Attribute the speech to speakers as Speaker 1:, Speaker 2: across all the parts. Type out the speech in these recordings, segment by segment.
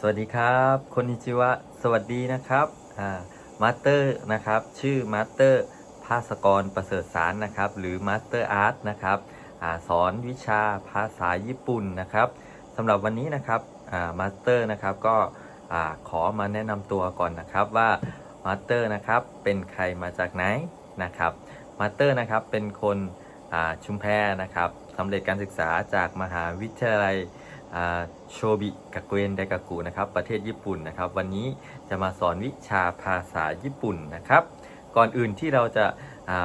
Speaker 1: สวัสดีครับคนนิจิวะสวัสดีนะครับอ่ามาสเตอร์นะครับ ชื่อมาสเตอร์ภาสกรประเสริฐสารนะครับ หรือมาสเตอร์อาร์ตนะครับอาสอนวิชาภาษาญี่ปุ่นนะครับสำหรับวันนี้นะครับอ่ามาสเตอร์นะครับก็อ่าขอมาแนะนำตัวก่อนนะครับว่ามาสเตอร์นะครับเป็นใครมาจากไหนนะครับมาสเตอร์นะครับเป็นคนอ่าชุมแพนะครับสำเร็จการศึกษาจากมหาวิทยาลัย โชบิกะเกวนไดกากุนะครับประเทศญี่ปุ่นนะครับ วันนี้จะมาสอนวิชาภาษาญี่ปุ่นนะครับ ก่อนอื่นที่เราจะ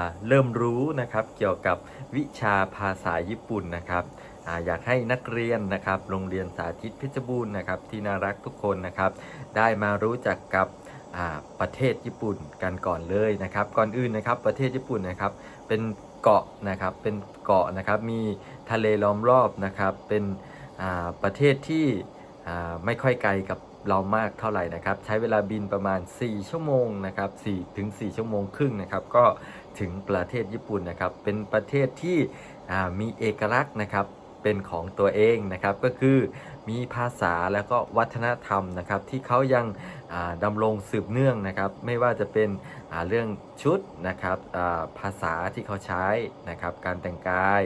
Speaker 1: าเริ่มรู้นะครับเกี่ยวกับวิชาภาษาญี่ปุ่นนะครับออยากให้นักเรียนนะครับโรงเรียนสาธิตเพชรบูรณ์นะครับที่น่ารักทุกคนนะครับได้มารู้จักกับประเทศญี่ปุ่นกันก่อนเลยนะครับ ก่อนอื่นนะครับประเทศญี่ปุ่นนะครับเป็นเกาะนะครับเป็นเกาะนะครับมีทะเลล้อมรอบนะครับเป็น ประเทศที่ไม่ค่อยไกลกับเรามากเท่าไหร่นะครับ ใช้เวลาบินประมาณ 4 ชั่วโมงนะครับ4ถึง 4 ชั่วโมงครึ่งนะครับ ก็ถึงประเทศญี่ปุ่นนะครับ เป็นประเทศที่มีเอกลักษณ์นะครับ เป็นของตัวเองนะครับ ก็คือมีภาษาแล้วก็วัฒนธรรมนะครับ ที่เขายังดำรงสืบเนื่องนะครับ ไม่ว่าจะเป็นเรื่องชุดนะครับภาษาที่เขาใช้นะครับ การแต่งกาย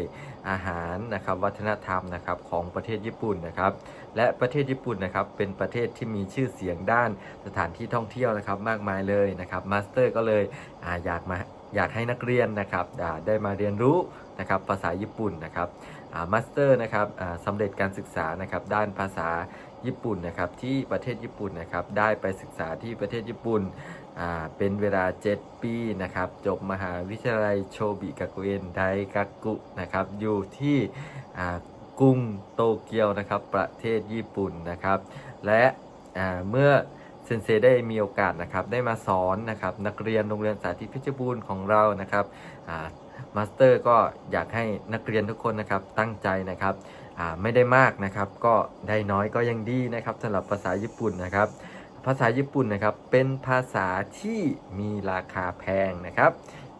Speaker 1: อาหารนะครับวัฒนธรรมนะครับของประเทศญี่ปุ่นนะครับ และประเทศญี่ปุ่นนะครับเป็นประเทศที่มีชื่อเสียงด้านสถานที่ท่องเที่ยวนะครับมากมายเลยนะครับมาสเตอร์ก็เลยออยากมาอยากให้นักเรียนนะครับได้มาเรียนรู้นะครับภาษาญี่ปุ่นนะครับ มาสเตอร์นะครับสำเร็จการศึกษานะครับด้านภาษาญี่ปุ่นนะครับที่ประเทศญี่ปุ่นนะครับได้ไปศึกษาที่ประเทศญี่ปุ่นเป็นเวลา 7 ปีนะครับจบมหาวิทยาลัยโชบิกากุเอนไดกากุนะครับอยู่ที่กรุงโตเกียวนะครับประเทศญี่ปุ่นนะครับและเมื่อเซนเซได้มีโอกาสนะครับได้มาสอนนะครับนักเรียนโรงเรียนสาธิตเพชรบูรณ์ของเรานะครับ มาสเตอร์ก็อยากให้นักเรียนทุกคนนะครับตั้งใจนะครับไม่ได้มากนะครับ ก็ได้น้อยก็ยังดีนะครับสำหรับภาษาญี่ปุ่นนะครับ ภาษาญี่ปุ่นนะครับเป็นภาษาที่มีราคาแพงนะครับ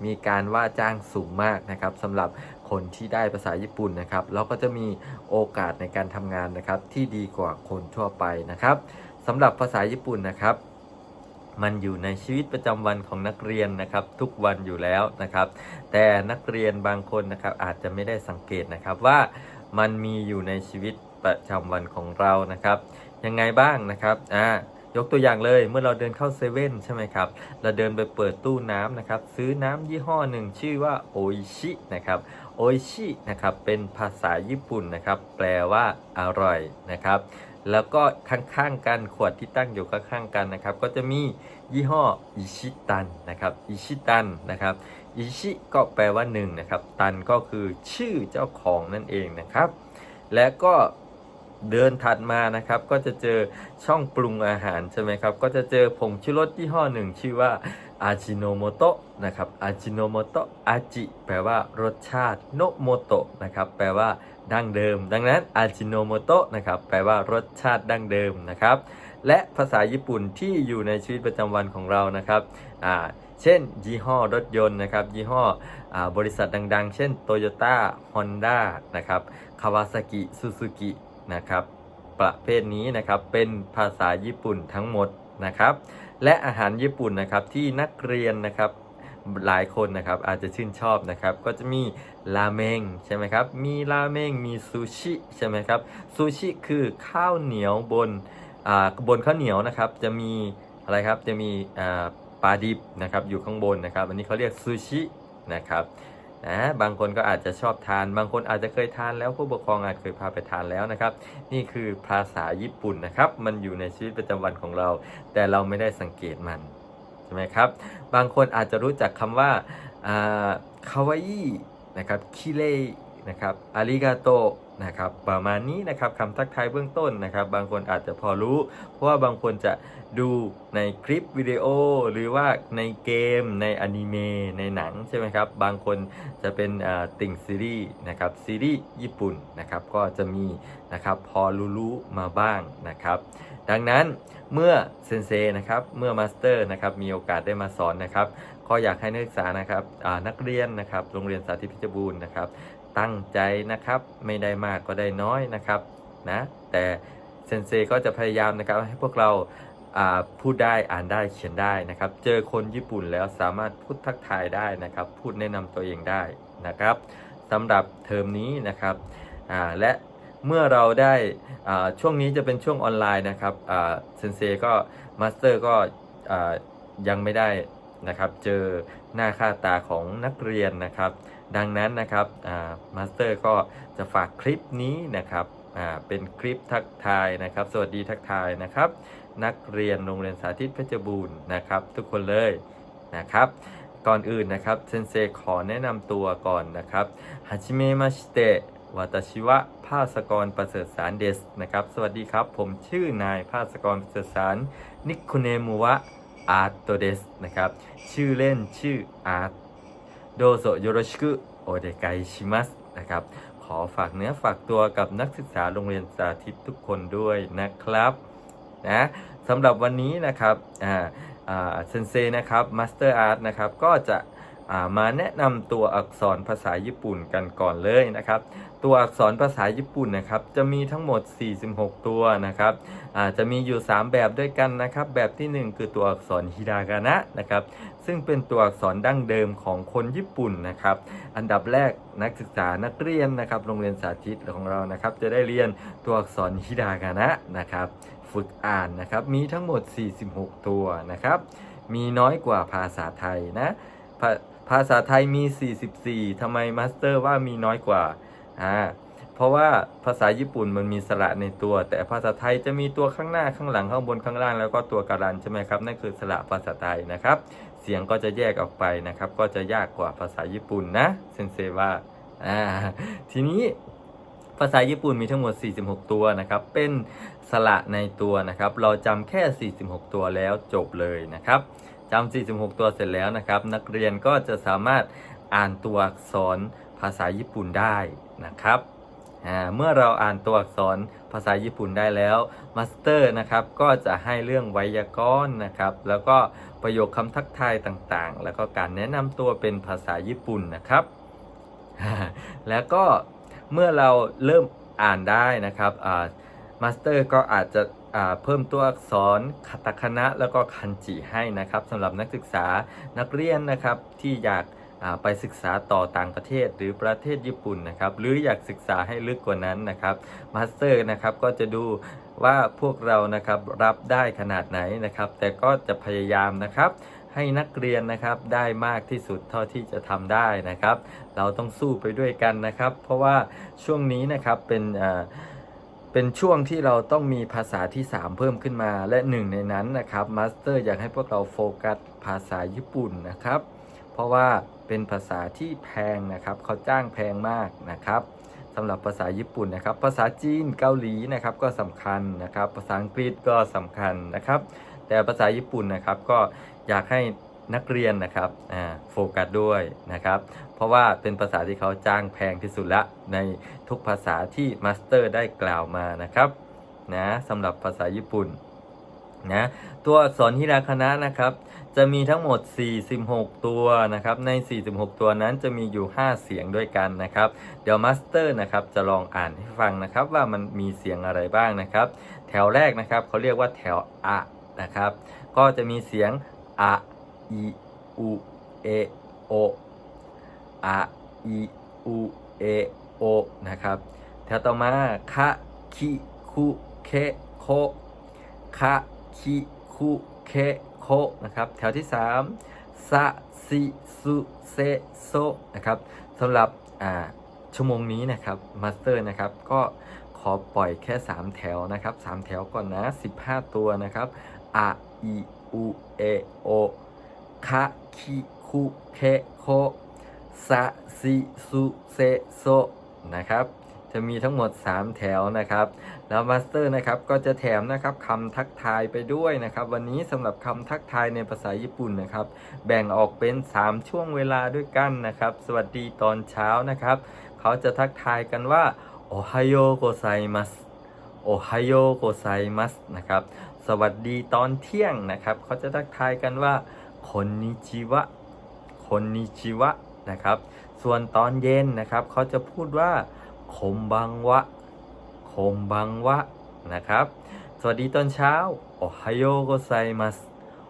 Speaker 1: มีการว่าจ้างสูงมากนะครับสำหรับคนที่ได้ภาษาญี่ปุ่นนะครับแล้วก็จะมีโอกาสในการทำงานนะครับที่ดีกว่าคนทั่วไปนะครับสำหรับภาษาญี่ปุ่นนะครับ มันอยู่ในชีวิตประจำวันของนักเรียนนะครับ ทุกวันอยู่แล้วนะครับ แต่นักเรียนบางคนนะครับอาจจะไม่ได้สังเกตนะครับว่ามันมีอยู่ในชีวิตประจำวันของเรานะครับยังไงบ้างนะครับอ่ายกตัวอย่างเลยเมื่อเราเดินเข้าเซเว่นใช่ไหมครับ เราเดินไปเปิดตู้น้ำนะครับ ซื้อน้ำยี่ห้อหนึ่งชื่อว่าโอิชินะครับโออิชินะครับเป็นภาษาญี่ปุ่นนะครับ แปลว่าอร่อยนะครับ แล้วก็ข้างๆกันขวดที่ตั้งอยู่ข้างๆกันนะครับ ก็จะมียี่ห้ออิชิตันนะครับอิชิตันนะครับอิชิก็แปลว่าหนึ่งนะครับ ตันก็คือชื่อเจ้าของนั่นเองนะครับ และก็เดินถัดมานะครับ ก็จะเจอช่องปรุงอาหารใช่ไหมครับ ก็จะเจอผงชูรสยี่ห้อหนึ่งชื่อว่าอาจิโนโมโตะนะครับอาจิโนโมโตะอาจิแปลว่ารสชาติโนโมโตะนะครับ แปลว่า ดั้งเดิม ดังนั้นอาจิโนโมโตะนะครับแปลว่ารสชาติดั้งเดิมนะครับ และภาษาญี่ปุ่นที่อยู่ในชีวิตประจำวันของเรานะครับอ่าเช่น ยี่ห้อรถยนต์นะครับ ยี่ห้ออบริษัทดัง ๆ เช่นโตโยต้าฮอนด้านะครับคาวาซากิซูซูกินะครับ ประเภทนี้นะครับเป็นภาษาญี่ปุ่นทั้งหมดนะครับ และอาหารญี่ปุ่นนะครับที่นักเรียนนะครับ หลายคนนะครับอาจจะชื่นชอบนะครับ ก็จะมีราเมงใช่ไหมครับ มีราเมงมีซูชิใช่ไหมครับซูชิคือข้าวเหนียวบนอ่าบนข้าวเหนียวนะครับ จะมีอะไรครับจะมีอ่าปลาดิบนะครับอยู่ข้างบนนะครับ อันนี้เขาเรียกซูชินะครับนะบางคนก็อาจจะชอบทาน บางคนอาจจะเคยทานแล้วผู้ปกครองอาจเคยพาไปทานแล้วนะครับ นี่คือภาษาญี่ปุ่นนะครับ มันอยู่ในชีวิตประจำวันของเรา แต่เราไม่ได้สังเกตมัน ใช่ไหมครับ บางคนอาจจะรู้จักคำว่าคาวาอินะครับคิเลนะครับอาริกาโต นะครับประมาณนี้นะครับคำทักทายเบื้องต้นนะครับ บางคนอาจจะพอรู้ เพราะว่าบางคนจะดูในคลิปวิดีโอ หรือว่าในเกม ในอนิเมะในหนังใช่ไหมครับ บางคนจะเป็นติ่งซีรีส์นะครับซีรีส์ญี่ปุ่นนะครับก็จะมีนะครับพอรู้ๆมาบ้างนะครับ ดังนั้นเมื่อเซนเซนะครับเมื่อมาสเตอร์นะครับมีโอกาสได้มาสอนนะครับก็อยากให้นักศึกษานะครับนักเรียนนะครับโรงเรียนสาธิตพิจบูรณ์นะครับ ตั้งใจนะครับ ไม่ได้มากก็ได้น้อยนะครับนะแต่เซนเซก็จะพยายามนะครับให้พวกเราพูดได้อ่านได้เขียนได้นะครับ เจอคนญี่ปุ่นแล้วสามารถพูดทักทายได้นะครับ พูดแนะนำตัวเองได้นะครับสำหรับเทอมนี้นะครับและเมื่อเราได้ช่วงนี้จะเป็นช่วงออนไลน์นะครับเซนเซก็มาสเตอร์ก็ยังไม่ได้นะครับ เจอหน้าค่าตาของนักเรียนนะครับ ดังนั้นนะครับมาสเตอร์ก็จะฝากคลิปนี้นะครับเป็นคลิปทักทายนะครับ สวัสดีทักทายนะครับ นักเรียนโรงเรียนสาธิตเพชรบูรณ์นะครับ ทุกคนเลยนะครับก่อนอื่นนะครับเซนเซขอแนะนำตัวก่อนนะครับฮาจิเมมาชิเตะวาตาชิวะภาสกรประเสริฐสารเดสนะครับ สวัสดีครับ ผมชื่อนายภาสกรประเสริฐสารนิคุเนมุวะอาร์ตเดสนะครับ ชื่อเล่นชื่ออาร์ต โดโซโยโรชิกุโอเดไกชิมัสนะครับ ขอฝากเนื้อฝากตัวกับนักศึกษาโรงเรียนสาธิตทุกคนด้วยนะครับนะสำหรับวันนี้นะครับอ่าเซนเซนะครับมาสเตอร์อาร์ตนะครับก็จะ มาแนะนำตัวอักษรภาษาญี่ปุ่นกันก่อนเลยนะครับ ตัวอักษรภาษาญี่ปุ่นนะครับจะมีทั้งหมด 46 ตัวนะครับจะมีอยู่ 3 แบบด้วยกันนะครับ แบบทีหนึ่1 คือตัวอักษรฮิรากานะนะครับซึ่งเป็นตัวอักษรดั้งเดิมของคนญี่ปุ่นนะครับ อันดับแรกนักศึกษานักเรียนนะครับ โรงเรียนสาธิตของเรานะครับ จะได้เรียนตัวอักษรฮิรากานะนะครับฝึกอ่านนะครับมีทั้งหมด 46 ตัวนะครับ มีน้อยกว่าภาษาไทยนะ ภาษาไทยมี 44ทำไมมาสเตอร์ว่ามีน้อยกว่าอ่าเพราะว่าภาษาญี่ปุ่นมันมีสระในตัว แต่ภาษาไทยจะมีตัวข้างหน้าข้างหลังข้างบนข้างล่าง แล้วก็ตัวการันใช่ไหมครับนั่นคือสระภาษาไทยนะครับ เสียงก็จะแยกออกไปนะครับ ก็จะยากกว่าภาษาญี่ปุ่นนะเซนเซว่าอ่าทีนี้ภาษาญี่ปุ่นมีทั้งหมด 46 ตัวนะครับ เป็นสระในตัวนะครับ เราจำแค่ 46 ตัวแล้วจบเลยนะครับ จำ46 ตัวเสร็จแล้วนะครับ นักเรียนก็จะสามารถอ่านตัวอักษรภาษาญี่ปุ่นได้นะครับเมื่อเราอ่านตัวอักษรภาษาญี่ปุ่นได้แล้วมาสเตอร์นะครับก็จะให้เรื่องไวยากรณ์นะครับ แล้วก็ประโยคคำทักทายต่างๆ แล้วก็การแนะนำตัวเป็นภาษาญี่ปุ่นนะครับ แล้วก็เมื่อเราเริ่มอ่านได้นะครับ มาสเตอร์ก็อาจจะเพิ่มตัวอักษรคาตาคานะแล้วก็คันจิให้นะครับสำหรับนักศึกษานักเรียนนะครับที่อยากไปศึกษาต่อต่างประเทศหรือประเทศญี่ปุ่นนะครับ หรืออยากศึกษาให้ลึกกว่านั้นนะครับมาสเตอร์นะครับก็จะดูว่าพวกเรานะครับรับได้ขนาดไหนนะครับ แต่ก็จะพยายามนะครับ ให้นักเรียนนะครับได้มากที่สุดเท่าที่จะทำได้นะครับ เราต้องสู้ไปด้วยกันนะครับ เพราะว่าช่วงนี้นะครับเป็นอ่า เป็นช่วงที่เราต้องมีภาษาที่ 3 เพิ่มขึ้นมา และหนึ่งในนั้นนะครับมาสเตอร์อยากให้พวกเราโฟกัสภาษาญี่ปุ่นนะครับ เพราะว่าเป็นภาษาที่แพงนะครับเขาจ้างแพงมากนะครับสำหรับภาษาญี่ปุ่นนะครับ ภาษาจีนเกาหลีนะครับก็สำคัญนะครับ ภาษาอังกฤษก็สำคัญนะครับ แต่ภาษาญี่ปุ่นนะครับก็อยากให้ นักเรียนนะครับโฟกัสด้วยนะครับ เพราะว่าเป็นภาษาที่เขาจ้างแพงที่สุดละในทุกภาษาที่มาสเตอร์ได้กล่าวมานะครับนะสำหรับภาษาญี่ปุ่นนะตัวอักษรฮิราคานะนะครับ จะมีทั้งหมด 46 ตัวนะครับ ใน 46 ตัวนั้นจะมีอยู่ 5 เสียงด้วยกันนะครับ เดี๋ยวมาสเตอร์นะครับจะลองอ่านให้ฟังนะครับว่ามันมีเสียงอะไรบ้างนะครับ แถวแรกนะครับเขาเรียกว่าแถวอะนะครับ ก็จะมีเสียงอะ อีอูเอโออะอีอูเอโอนะครับแถวต่อมาคะคิคุเคโคคะคิคุเคโคนะครับแถวที่3ซาซิสุเซโซนะครับสำหรับอ่าชั่วโมงนี้นะครับมาสเตอร์นะครับก็ขอปล่อยแค่ 3 แถวนะครับ 3 แถวก่อนนะ 15 ตัวนะครับอะอีอูเอโอ คะคิคุเคโคซาซิสุเซโซนะครับจะมีทั้งหมด 3 แถวนะครับ แล้วมาสเตอร์นะครับก็จะแถมนะครับคำทักทายไปด้วยนะครับ วันนี้สำหรับคำทักทายในภาษาญี่ปุ่นนะครับ แบ่งออกเป็น 3 ช่วงเวลาด้วยกันนะครับ สวัสดีตอนเช้านะครับ เขาจะทักทายกันว่าโอไฮโอโกไซมัสโอไฮโอโกไซมัสนะครับ สวัสดีตอนเที่ยงนะครับ เขาจะทักทายกันว่า คนนิชิวะคนนิชิวะนะครับ ส่วนตอนเย็นนะครับเขาจะพูดว่าคมบังวะคมบังวะนะครับ สวัสดีตอนเช้าโอไฮโอโกไซมัส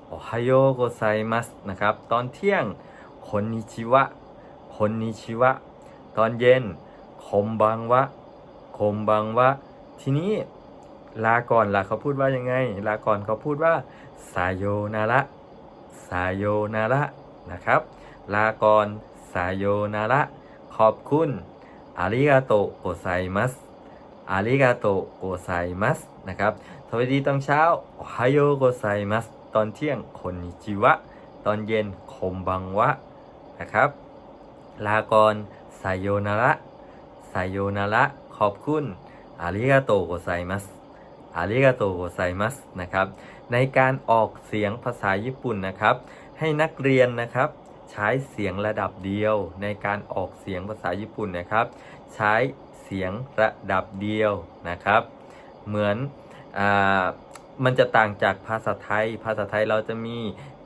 Speaker 1: โอไฮโอโกไซมัสนะครับ ตอนเที่ยงคนนิชิวะคนนิชิวะ ตอนเย็นคมบังวะคมบังวะ ทีนี้ลาก่อนล่ะเขาพูดว่ายังไง ลาก่อนเขาพูดว่าสายโยนาระ สายโยนาระนะครับ ลาก่อนสายโยนาระขอบคุณอาริกาโตโกไซมัสอาริกาโตโกไซมัสนะครับ สวัสดีตอนเช้าโอไฮโอโกไซมัสตอนเที่ยงคนนิจิวะ ตอนเย็นคมบังวะนะครับ ลาก่อนไซโยนาระไซโยนาระขอบคุณอาริกาโตโกไซมัส อาริกาโตโกไซมัสนะครับ ในการออกเสียงภาษาญี่ปุ่นนะครับ ให้นักเรียนนะครับ ใช้เสียงระดับเดียว ในการออกเสียงภาษาญี่ปุ่นนะครับ ใช้เสียงระดับเดียวนะครับ เหมือนอมันจะต่างจากภาษาไทย ภาษาไทยเราจะมี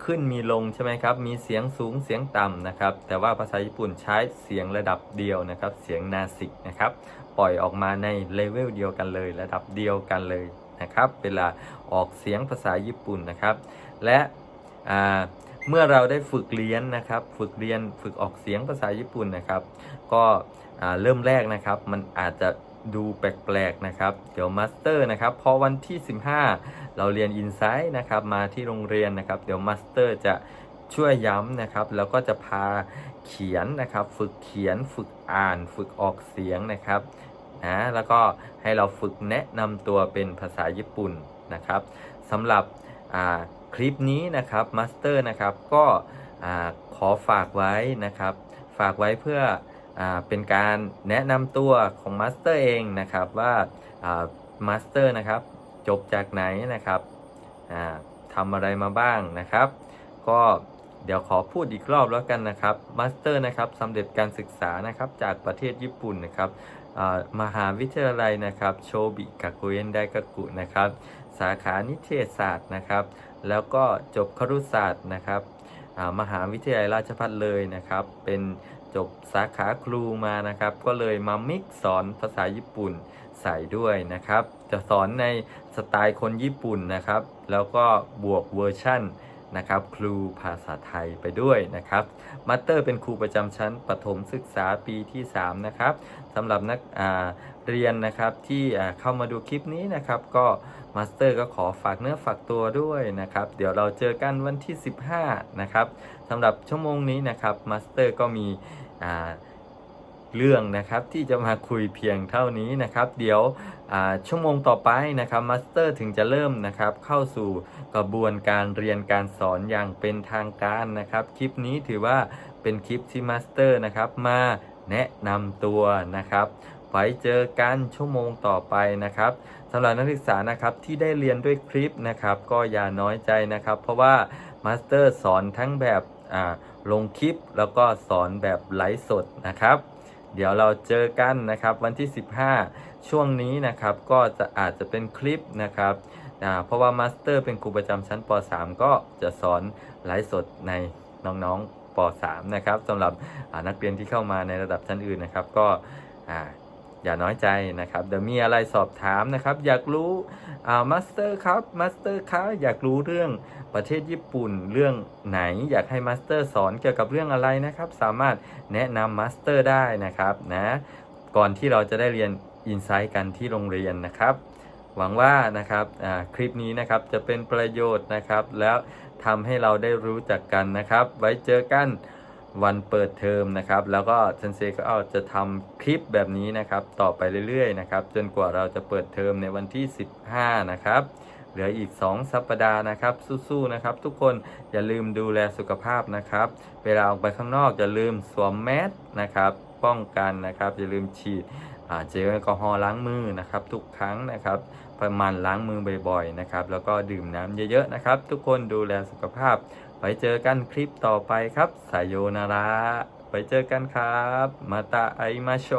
Speaker 1: ขึ้นมีลงใช่ไหมครับ มีเสียงสูงเสียงต่ำนะครับ แต่ว่าภาษาญี่ปุ่นใช้เสียงระดับเดียวนะครับ เสียงนาสิกนะครับ ปล่อยออกมาในเลเวลเดียวกันเลย ระดับเดียวกันเลย นะครับ เวลาออกเสียงภาษาญี่ปุ่นนะครับ และเมื่อเราได้ฝึกเรียนนะครับ ฝึกเรียนฝึกออกเสียงภาษาญี่ปุ่นนะครับ ก็เริ่มแรกนะครับ มันอาจจะดูแปลกๆนะครับ เดี๋ยวมาสเตอร์นะครับ พอวันที่ 15 เราเรียนอินไซต์นะครับ มาที่โรงเรียนนะครับ เดี๋ยวมาสเตอร์จะช่วยย้ำนะครับ แล้วก็จะพาเขียนนะครับ ฝึกเขียน ฝึกอ่าน ฝึกออกเสียงนะครับ นะแล้วก็ให้เราฝึกแนะนำตัวเป็นภาษาญี่ปุ่นนะครับสำหรับคลิปนี้นะครับมาสเตอร์นะครับก็ขอฝากไว้นะครับ ฝากไว้เพื่ออเป็นการแนะนำตัวของมาสเตอร์เองนะครับว่ามาสเตอร์นะครับจบจากไหนนะครับทำอะไรมาบ้างนะครับ ก็เดี๋ยวขอพูดอีกรอบแล้วกันนะครับมาสเตอร์นะครับสำเร็จการศึกษานะครับจากประเทศญี่ปุ่นนะครับ มหาวิทยาลัยนะครับโชบิกากุเอนไดกากุนะครับ สาขานิเทศศาสตร์นะครับ แล้วก็จบครุศาสตร์นะครับมหาวิทยาลัยราชภัฏเลยนะครับ เป็นจบสาขาครูมานะครับ ก็เลยมามิกสอนภาษาญี่ปุ่นใส่ด้วยนะครับ จะสอนในสไตล์คนญี่ปุ่นนะครับ แล้วก็บวกเวอร์ชั่น นะครับครูภาษาไทยไปด้วยนะครับมาสเตอร์เป็นครูประจำชั้นประถมศึกษาปีที่ 3 นะครับสำหรับนักเรียนนะครับที่เข้ามาดูคลิปนี้นะครับก็มาสเตอร์ก็ขอฝากเนื้อฝากตัวด้วยนะครับ เดี๋ยวเราเจอกันวันที่ 15 นะครับสำหรับชั่วโมงนี้นะครับมาสเตอร์ก็มีอ่า เรื่องนะครับที่จะมาคุยเพียงเท่านี้นะครับ เดี๋ยวชั่วโมงต่อไปนะครับมาสเตอร์ถึงจะเริ่มนะครับเข้าสู่กระบวนการเรียนการสอนอย่างเป็นทางการนะครับ คลิปนี้ถือว่าเป็นคลิปที่มาสเตอร์นะครับมาแนะนำตัวนะครับไว้เจอกันชั่วโมงต่อไปนะครับสำหรับนักศึกษานะครับที่ได้เรียนด้วยคลิปนะครับ ก็อย่าน้อยใจนะครับ เพราะว่ามาสเตอร์สอนทั้งแบบลงคลิปแล้วก็สอนแบบไลฟ์สดนะครับ เดี๋ยวเราเจอกันนะครับวันที่ 15 ช่วงนี้นะครับก็จะอาจจะเป็นคลิปนะครับเพราะว่ามาสเตอร์เป็นครูประจำชั้นป .3 ก็จะสอนไลฟ์สดในน้องๆป .3 นะครับสำหรับนักเรียนที่เข้ามาในระดับชั้นอื่นนะครับก็ อย่าน้อยใจนะครับ เดี๋ยวมีอะไรสอบถามนะครับ อยากรู้อ่ามาสเตอร์ครับมาสเตอร์ครับอยากรู้เรื่องประเทศญี่ปุ่นเรื่องไหนอยากให้มาสเตอร์สอนเกี่ยวกับเรื่องอะไรนะครับ สามารถแนะนำมาสเตอร์ได้นะครับนะก่อนที่เราจะได้เรียนอินไซต์กันที่โรงเรียนนะครับ หวังว่านะครับอ่าคลิปนี้นะครับจะเป็นประโยชน์นะครับ แล้วทำให้เราได้รู้จักกันนะครับ ไว้เจอกัน วันเปิดเทอมนะครับ แล้วก็เซนเซก็เอาจะทำคลิปแบบนี้นะครับ ต่อไปเรื่อยๆนะครับ จนกว่าเราจะเปิดเทอมในวันที่ 15 นะครับเหลืออีก 2 สัปดาห์นะครับ สู้ๆนะครับ ทุกคนอย่าลืมดูแลสุขภาพนะครับ เวลาออกไปข้างนอกอย่าลืมสวมแมสนะครับ ป้องกันนะครับ อย่าลืมฉีดเจลแอลกอฮอล์ล้างมือนะครับ ทุกครั้งนะครับประมาณล้างมือบ่อยๆนะครับ แล้วก็ดื่มน้ำเยอะๆนะครับ ทุกคนดูแลสุขภาพ ไปเจอกันคลิปต่อไปครับสายโยนาระไปเจอกันครับ มาตาไอมาโช